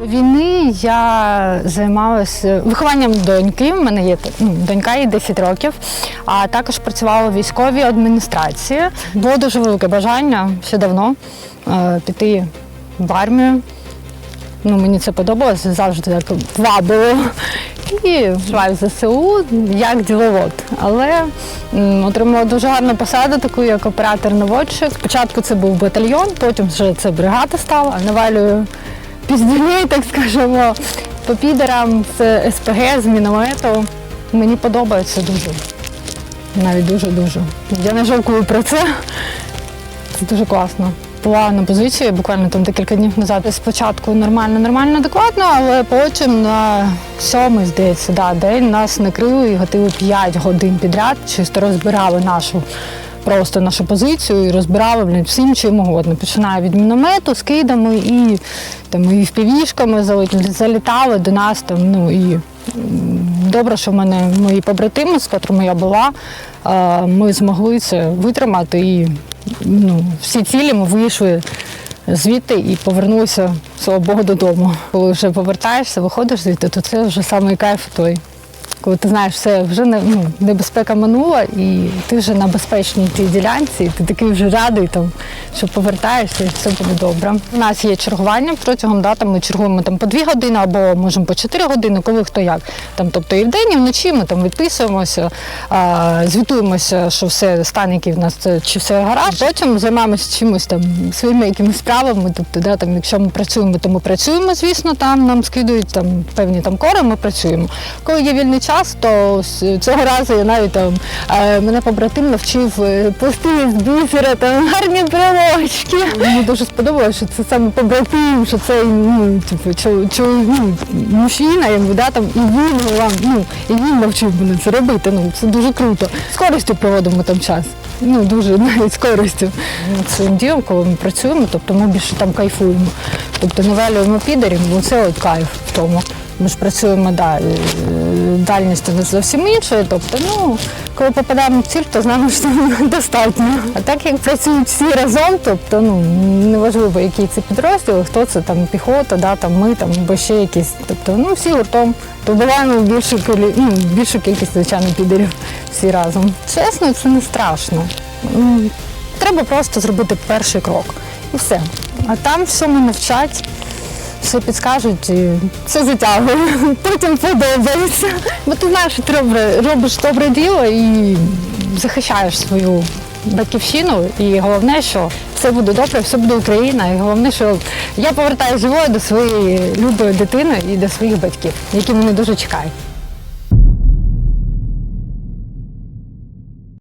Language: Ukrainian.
Війни я займалася вихованням доньки. У мене є ну, донька їй 10 років, а також працювала в військовій адміністрації. Було дуже велике бажання ще давно е, піти в армію. Ну, мені це подобалося, завжди так вабило. І в ЗСУ як діловод. Але м, отримала дуже гарну посаду, таку як оператор-наводчик. Спочатку це був батальйон, потім вже це бригада стала. Навалюю піздюлей, так скажемо, по підерам з СПГ, з міномету. Мені подобається дуже. Навіть дуже-дуже. Я не жалкую про це. Це дуже класно. Була на позиції буквально там декілька днів назад. Спочатку нормально, нормально, адекватно, але потім на сьомий, здається, да, день нас накрили і гатили 5 годин підряд, чисто розбирали нашу. Просто нашу позицію і розбирали блін, всім чим угодно. Починає від міномету, скидами і там і впівішками залітали до нас там. Ну і добре, що в мене мої побратими, з котрими я була, ми змогли це витримати і ну, всі цілі ми вийшли звідти і повернулися, слава Богу, додому. Коли вже повертаєшся, виходиш звідти, то це вже самий кайф той. Коли ти знаєш, все вже не, ну, небезпека минула, і ти вже на безпечній тій ділянці, і ти такий вже радий, там, що повертаєшся і все буде добре. У нас є чергування протягом да, там ми чергуємо там, по дві години або можемо по чотири години, коли хто як. Там, тобто і вдень, і вночі ми там відписуємося, а, звітуємося, що все стан, який в нас це чи все гаразд. Потім займаємося чимось там своїми якимись справами. Тобто, да, там, якщо ми працюємо, то ми працюємо, звісно, там нам скидують там певні там кори, ми працюємо. Коли є вільний час, то з- цього разу я навіть там е, мене побратим навчив е, плести з бісера там гарні брелочки. Мені дуже сподобалося, що це саме побратим, що це ну, типу, чо, чо, ну, мужчина, якби, да, там, і він вам, ну, і він навчив мене це робити. Ну, це дуже круто. З користю проводимо там час. Ну, дуже навіть з користю. Ну, Цим ділом, коли ми працюємо, тобто ми більше там кайфуємо. Тобто навалюємо підерів, бо це от кайф в тому. Ми ж працюємо да, дальність у зовсім інша. Тобто, ну, коли попадаємо в ціль, то знаємо, що достатньо. А так як працюють всі разом, тобто ну, неважливо, який це підрозділ, хто це там піхота, да, там ми там, або ще якісь. Тобто, ну, всі гуртом. То буваємо більшу, ну, більшу кількість, звичайно, підерів всі разом. Чесно, це не страшно. Треба просто зробити перший крок. І все. А там всьому навчать все підскажуть, і все затягує. Потім подобається. Бо ти знаєш, що ти робиш, добре діло і захищаєш свою батьківщину. І головне, що все буде добре, все буде Україна. І головне, що я повертаюся живою до своєї любої дитини і до своїх батьків, які мене дуже чекають.